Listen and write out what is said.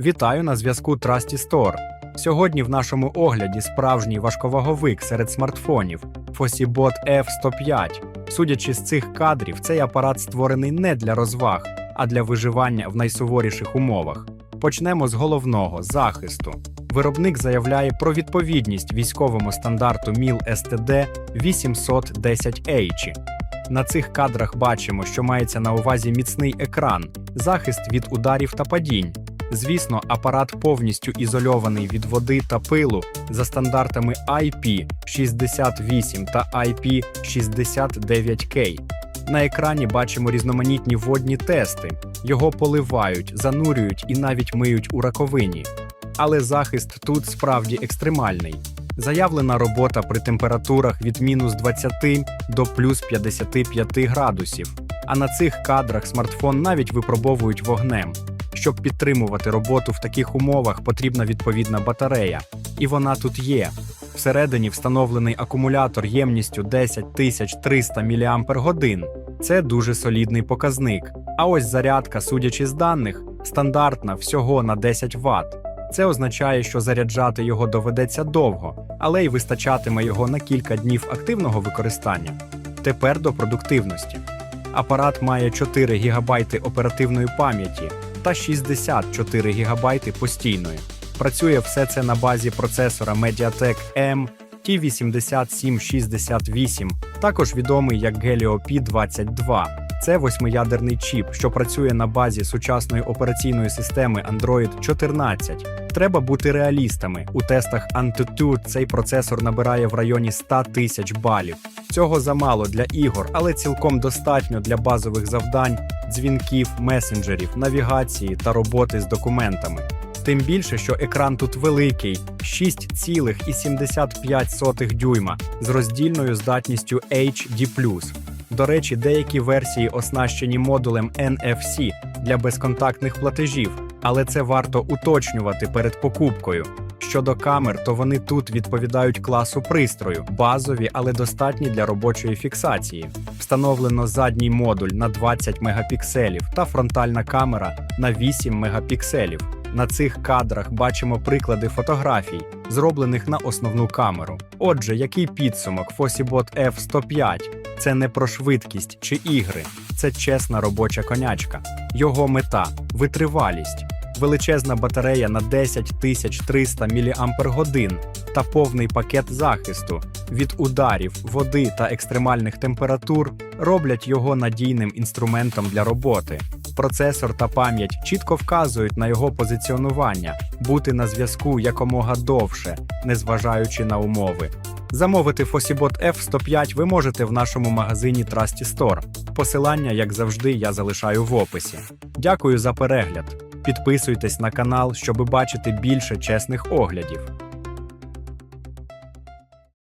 Вітаю на зв'язку Trusty Store. Сьогодні в нашому огляді справжній важковаговик серед смартфонів Fosibot F105. Судячи з цих кадрів, цей апарат створений не для розваг, а для виживання в найсуворіших умовах. Почнемо з головного захисту. Виробник заявляє про відповідність військовому стандарту МІЛ STD 810H. На цих кадрах бачимо, що мається на увазі міцний екран, захист від ударів та падінь. Звісно, апарат повністю ізольований від води та пилу за стандартами IP68 та IP69K. На екрані бачимо різноманітні водні тести. Його поливають, занурюють і навіть миють у раковині. Але захист тут справді екстремальний. Заявлена робота при температурах від мінус 20 до плюс 55 градусів. А на цих кадрах смартфон навіть випробовують вогнем. Щоб підтримувати роботу в таких умовах, потрібна відповідна батарея. І вона тут є. Всередині встановлений акумулятор ємністю 10300 мАч. Це дуже солідний показник. А ось зарядка, судячи з даних, стандартна всього на 10 Вт. Це означає, що заряджати його доведеться довго, але й вистачатиме його на кілька днів активного використання. Тепер до продуктивності. Апарат має 4 ГБ оперативної пам'яті та 64 ГБ постійної. Працює все це на базі процесора Mediatek M T8768, також відомий як Helio P22. Це восьмиядерний чіп, що працює на базі сучасної операційної системи Android 14. Треба бути реалістами. У тестах Antutu цей процесор набирає в районі 100 тисяч балів. Цього замало для ігор, але цілком достатньо для базових завдань, дзвінків, месенджерів, навігації та роботи з документами. Тим більше, що екран тут великий 6,75 дюйма з роздільною здатністю HD+. До речі, деякі версії оснащені модулем NFC для безконтактних платежів, але це варто уточнювати перед покупкою. Щодо камер, то вони тут відповідають класу пристрою, базові, але достатні для робочої фіксації. Встановлено задній модуль на 20 мегапікселів та фронтальна камера на 8 мегапікселів. На цих кадрах бачимо приклади фотографій, зроблених на основну камеру. Отже, який підсумок Fosibot F105? Це не про швидкість чи ігри, це чесна робоча конячка. Його мета витривалість, величезна батарея на 10 300 мАч та повний пакет захисту від ударів, води та екстремальних температур роблять його надійним інструментом для роботи. Процесор та пам'ять чітко вказують на його позиціонування, бути на зв'язку якомога довше, незважаючи на умови. Замовити Fosibot F105 ви можете в нашому магазині Trusty Store. Посилання, як завжди, я залишаю в описі. Дякую за перегляд. Підписуйтесь на канал, щоб бачити більше чесних оглядів.